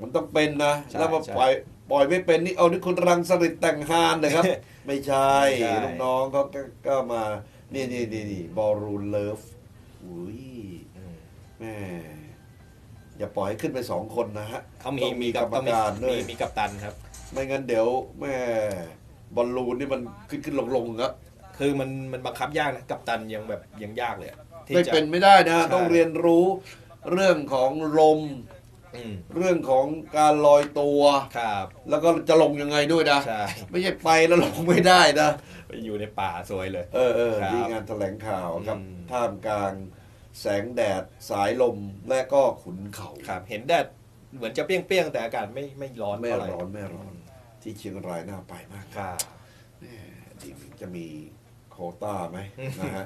มันต้องเป็นนะ ใช่แล้วมาใช่ ปล่อยปล่อยไม่เป็นนี่เอานี่คุณรังสริตแต่งฮานนะครับ ไม่ใช่ไม่ใช่ ลูกน้องเขาก็ก็มา นี่นี่นี่นี่บอลรูนเลิฟอุ้ยอืมแม่อย่าปล่อยให้ขึ้นไปสองคนนะฮะเขามีต้องมีกับกรรมการด้วยมีมีกับตันครับ ไม่งั้นเดี๋ยวแม่บอลลูนนี่มันขึ้นขึ้นลงลงครับคือมันมันบังคับยากนะกับตันยังแบบยังยากเลยอะที่ไม่จะ เป็นไม่ได้นะ ใช่ ต้องเรียนรู้เรื่องของลมอืม เรื่องของการลอยตัวครับ แล้วก็จะลงยังไงด้วยนะใช่ไม่ใช่ไปแล้วลงไม่ได้นะไปอยู่ในป่าสวยเลย เออเออครับที่งานแถลงข่าวครับอืมท่ามกลางแสงแดดสายลมและก็ขุนเขาครับ เห็นแดดเหมือนจะเปรี้ยงๆแต่อากาศไม่ไม่ร้อนไม่เท่าไหร้อนไม่ร้อน ที่เชียงรายน่าไปมากครับแหม่จริงจะมีโควต้าไหมนะฮะ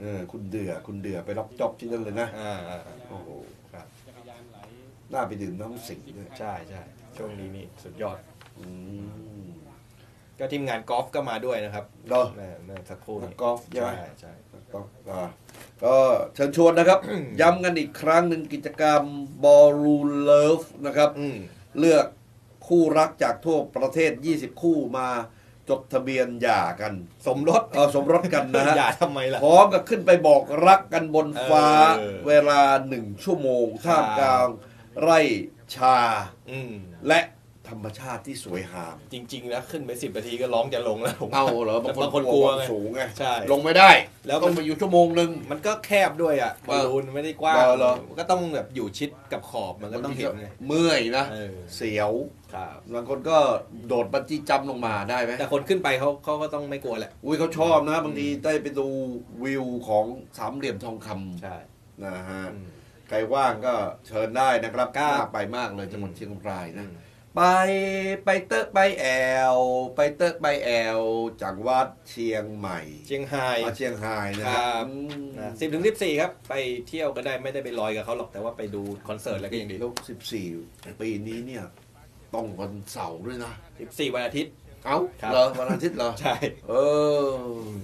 เออคุณเดือคุณเดือไปรับจ็อบที่นั่นเลยนะอ่าอ่าอ่าโอ้โหครับ น่าไปดื่มน้ำสิงด้วยใช่ใช่ช่วงนี้นี่สุดยอด อืม ก็ทีมงานกอล์ฟก็มาด้วยนะครับเหรอนั่นนั่นสักครู่นักนี้กอล์ฟใช่ไหม ใช่ใช่ ก็อ่าก็เชิญชวนนะครับ ย้ำกันอีกครั้งหนึ่งกิจกรรมบอลลูนเลิฟนะครับ อืม เลือกคู่รักจากทั่วประเทศ 20 คู่มาจดทะเบียนหย่ากันสมรส เออสมรสกันนะฮะ อย่าทำไมล่ะ พร้อมกับขึ้นไปบอกรักกันบนฟ้าเออเวลาหนึ่งชั่วโมงครับท่ามกลาง ไร่ชา อืมและธรรมชาติที่สวยงามจริงๆนะขึ้นไปสิบนาทีก็ร้องจะลงแล้วผม เอาเหรอบางบางคคนนกกลัลัววความไงสูงไงใช่ลงไม่ได้ แล้วต้องมันมาอยู่ชั่วโมงหนึ่ง มันก็แคบด้วยอะบอลลูนไม่ได้กว้างเหรอเหรอ มันก็ต้องแบบอยู่ชิดกับขอบมันก็ต้องเห็นไงเมื่อยนะ เออเสียวครับ บางคนก็โดดบันจี้จัมป์ลงมาได้ไหม แต่คนขึ้นไปเขาเขาก็ต้องไม่กลัวแหละ อุ้ยเขาชอบนะ บางทีได้ไปดูวิวของสามเหลี่ยมทองคใช่ำนะฮะ อืม ใครว่างก็เชิญได้นะครับครับน่าไปมากเลยจังหวัดเชียงรายอืนะมไปไปเตอะไปแอล ไปเตอะไปแอลจังหวัดเชียงใหม่เชียงไฮ้มาเชียงรายนะคครัรับบสิบถึงสิบสี่ครับ ไปเที่ยวก็ได้ไม่ได้ไปลอยกับเขาหรอกแต่ว่าไปดูคอนเสิร์ตอะไรก็ยังดีแล้วสิบสี่ปีนี้เนี่ยต้องวันเสาร์ด้วยนะ สิบสี่วันอาทิตย์ เอ้าครับ เหรอวันอาทิตย์เหรอ ใช่เออ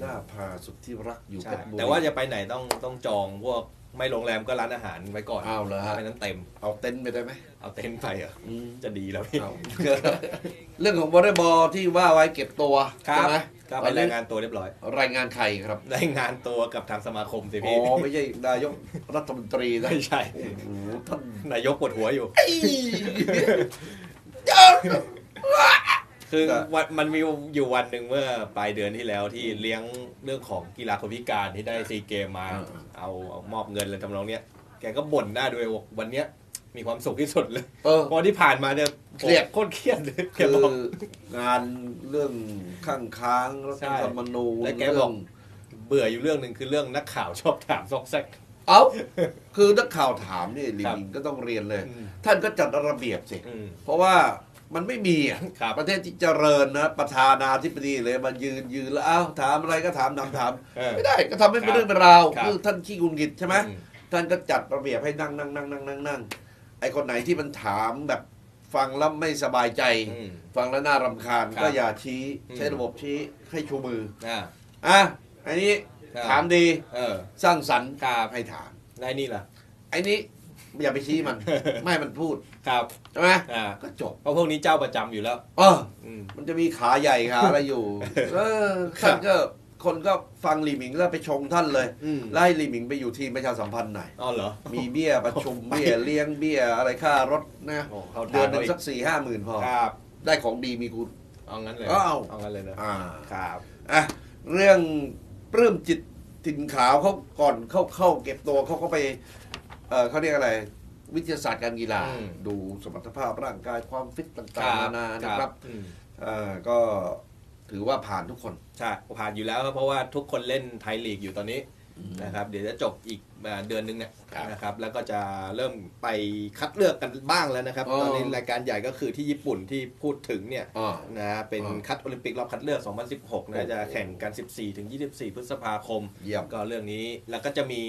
น่าพาสุดที่รักอยู่ใช่เพชรบุรีแต่ว่าจะไปไหนต้องต้องจองพวก ไม่โรงแรมก็ร้านอาหารไว้ก่อนเอาเหรอฮะ ไม่นั้นเต็ม เอาเต็นท์ไปได้ไหม เอาเต็นท์ไปเหรออืม จะดีแล้วพี่ เอา เรื่องของวอลเลย์บอลที่ว่าไว้เก็บตัวครัใช่บไหมก็ไปรายงานตัวเรียบร้อย รายงานใครครับรายงานตัวกับทางสมาคมสิอ๋พี่ อไม่ใช่นายกรัฐมนตรีนะไม่ใช่ โอ้โหท่านนายกปวดหัวอยู่เจ้า คือก็วันมันมีอยู่วันหนึ่งเมื่อปลายเดือนที่แล้วที่เลี้ยงเรื่องของกีฬาคนพิการที่ได้ซีเกมมาอ่าเอาเอามอบเงินอะไรทำนองเนี้ยแกก็บ่นหน้าด้วยว่าวันเนี้ยมีความสุขที่สุดเลยเออ เพอที่ผ่านมาเนี่ยเครียด โคตรเครียดเลยแกคืบอก องานเรื่องข้างค้างรัฐใช่ธรรมนูญและแกบอกเบื่ออยู่เรื่องหนึ่งคือเรื่องนักข่าวชอบถามซอกแซก เอ้า คือนักข่าวถามนี่ลิครับงก็ต้องเรียนเลย อืมท่านก็จัดระเบียบสิ อืมเพราะว่า มันไม่มีอะครับประเทศที่เจริญนะประธานาธิบดีเลยมายืนยืนแล้วเอ้าถามอะไรก็ถามถามถามเออไม่ได้ก็ทำให้ครัเป็นบเรื่องเป็นราวครับคือท่านขี้กุนกิดใช่ไหมอืมท่านก็จัดระเบียบให้นั่งนั่งนั่งนั่งนั่งนั่งไอคนไหนที่มันถามแบบฟังแล้วไม่สบายใจอืมฟังแล้วน่ารำคาญครับก็อย่าชี้อืมใช้ระบบชี้ให้ชูมืออ่าอะอันนี้ครับถามดีเออสร้างสรรค์ครับให้ถามได้นี่ล่ะไอ้นี้ อย่าไปชี้มัน ไม่ให้มันพูดครับใช่ไหมอ่าก็จบเพราะพวกนี้เจ้าประจำอยู่แล้ว เอออืม มันจะมีขาใหญ่ขาอะไรอยู่เออครับท่านก็คนก็ฟังหลีหมิงแล้วไปชงท่านเลยอืม ไล่หลีหมิงไปอยู่ทีมประชาสัมพันธ์หน่อยอ๋อเหรอ มีเบี้ยประชุมเบี้ยเลี้ยงเบี้ยอะไรค่ารถนะโอ้เขาเดือนหนึ่งทาสักสี่ห้าหมื่นพอ ครับได้ของดีมีคุณ เอางั้นเลยอ้าว เอางั้นเลยนะอ่า ครับ อะเรื่องปลื้มจิตถิ่นขาวเขาก่อนเข้าเข้าเก็บตัวเขาก็ไป เออเขาเรียกอะไร วิทยาศาสตร์การกีฬา อืม ดูสมรรถภาพร่างกายความฟิตคต่างๆนานานะครับอืมเอ่อก็ถือว่าผ่านทุกคน ใช่ผ่านอยู่แล้วครับเพราะว่าทุกคนเล่นไทยลีกอยู่ตอนนี้นะครับ เดี๋ยวจะจบอีกอ่าเดือนหนึงเนี่ยครับนะครับ แล้วก็จะเริ่มไปคัดเลือกกันบ้างแล้วนะครับ อ๋อ ตอนนี้รายการใหญ่ก็คือที่ญี่ปุ่นที่พูดถึงเนี่ย อ่า นะเป็นอ่าคัดโอลิมปิกรอบคัดเลือก 2016 นะโอ้โหจะแข่งกัน 14 ถึง 24 พฤษภาคม เยี่ยม ก็เรื่องนี้ แล้วก็จะมี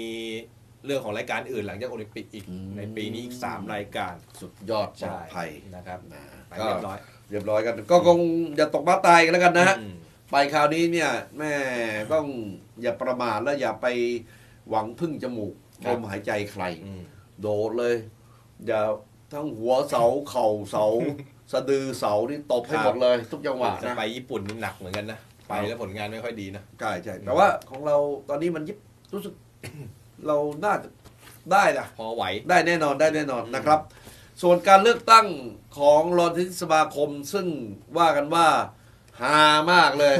เรื่องของรายการอื่นหลังจากโอลิมปิกอีกอืมในปีนี้อีก 3 รายการสุดยอดปลอดภัยนะครับนะไปก็เรียบร้อยเรียบร้อยกัน ก็คงอย่าตกมาตายกันแล้วกันนะฮะอืมไปคราวนี้เนี่ยแม่ต้องอย่าประมาทและอย่าไปหวังพึ่งจมูกครัลบมหายใจใครอืมโดดเลย อย่าทั้งหัวเสาเข่าเสา สะดือเสานี่ตบให้หมดเลย ทุกจังหวะจะนะไปญี่ปุ่นนี่หนักเหมือนกันนะไปแล้วผลงานไม่ค่อยดีนะใช่ใช่แต่ว่าของเราตอนนี้มันยิบรู้สึก เราน่าจะได้นะพอไหวได้แน่นอนได้แน่นอนนะครับ ส่วนการเลือกตั้งของรองที่สมาคมซึ่งว่ากันว่าฮามากเลย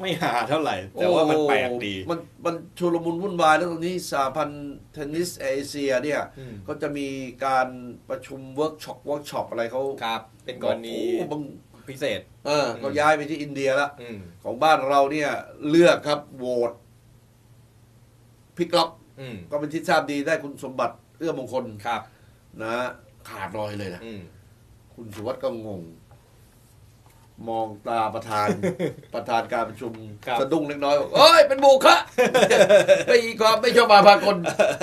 ไม่หาเท่าไหร่ แต่ว่ามันแปลกดีโอ้มันมันชุลมุนวุ่นวายแล้วตรงนี้สาพันธ์เทนนิสเอเชียเนี่ยอืมก็จะมีการประชุมเวิร์กช็อปเวิร์กช็อปอะไรเขาครับ เป็นกรณีโอ้บางพิเศษ เออเขาย้ายไปที่อินเดียแล้วอืมของบ้านเราเนี่ย เลือกครับโหวตพลิกล็อกอืม ก็เป็นที่ทราบดีได้คุณสมบัติเอื้อมงคลครับ นะขาดลอยเลยนะอืมคุณสุวัสด์ก็งง มองตาประธาน ประธานการประชุมครับสะดุ้งเล็กน้อยบอกเอ้ย เป็นโมฆะไม่มีความไม่ชอบมาพากล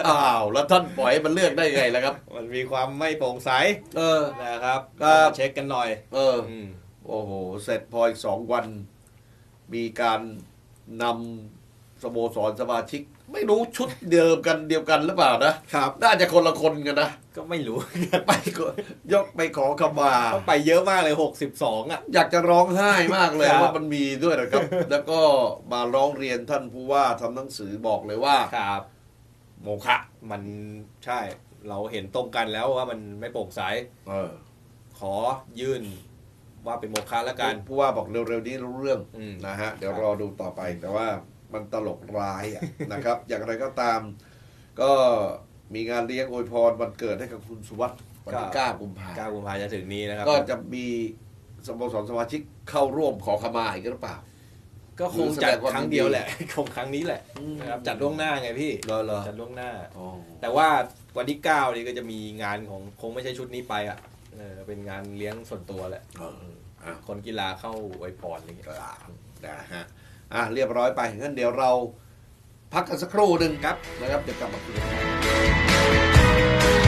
อ้าว แล้วท่านปล่อยให้มันเลือกได้ไงล่ะครับ มันมีความไม่โปร่งใส เออนะครับครับต้องมาเช็คกันหน่อย เอออืมโอ้โห เสร็จพออีกสองวัน มีการนำส โมสรสมาชิก ไม่รู้ชุดเดิมกันเดียวกันหรือเปล่านะครับ น่าจะคนละคนกันนะก็ไม่รู้ ไปขอยกไปขอขมาเขาไปเยอะมากเลย 62 อะ อยากจะร้องไห้มากเลยครับ ว่ามันมีด้วยนะครับ แล้วก็มาร้องเรียนท่านผู้ว่าทำหนังสือบอกเลยว่า ครับ โมฆะมันใช่เราเห็นตรงกันแล้วว่ามันไม่โปร่งใสเออขอยื่นว่าเป็นโมฆะแล้วกัน ผู้ว่าบอกเร็วๆนี้รู้เรื่องอืม นะฮะเดี๋ยวครับรอดูต่อไปแต่ว่า มันตลกร้ายอะนะครับ อย่างไรก็ตาม ก็มีงานเลี้ยงอวยพรวันเกิดให้กับคุณสุวัสด์วันที่เก้ากุมภา9กุมภาจะถึงนี้นะครับ ก็จะมีสโมสรสมาชิกเข้าร่วมขอขมาอีกหรือเปล่า ก็คงจัดหรือแสดงความครั้งเดียวแหละ คงครั้งนี้แหละอืมนะครับจัดล่วงหน้าไงพี่เหรอเหรอจัดล่วงหน้า อ๋อแต่ว่าวันที่เก้านี่ก็จะมีงานของคงไม่ใช่ชุดนี้ไปอะเออเป็นงานเลี้ยงส่วนตัวแหละ เอออะคนกีฬาเข้าอวยพรอะไรเงี้ยอ่านะฮะ อะเรียบร้อยไปงั้นเดี๋ยวเราพักกันสักครู่หนึ่งครับนะครับเดี๋ยวกลับมาคุยกัน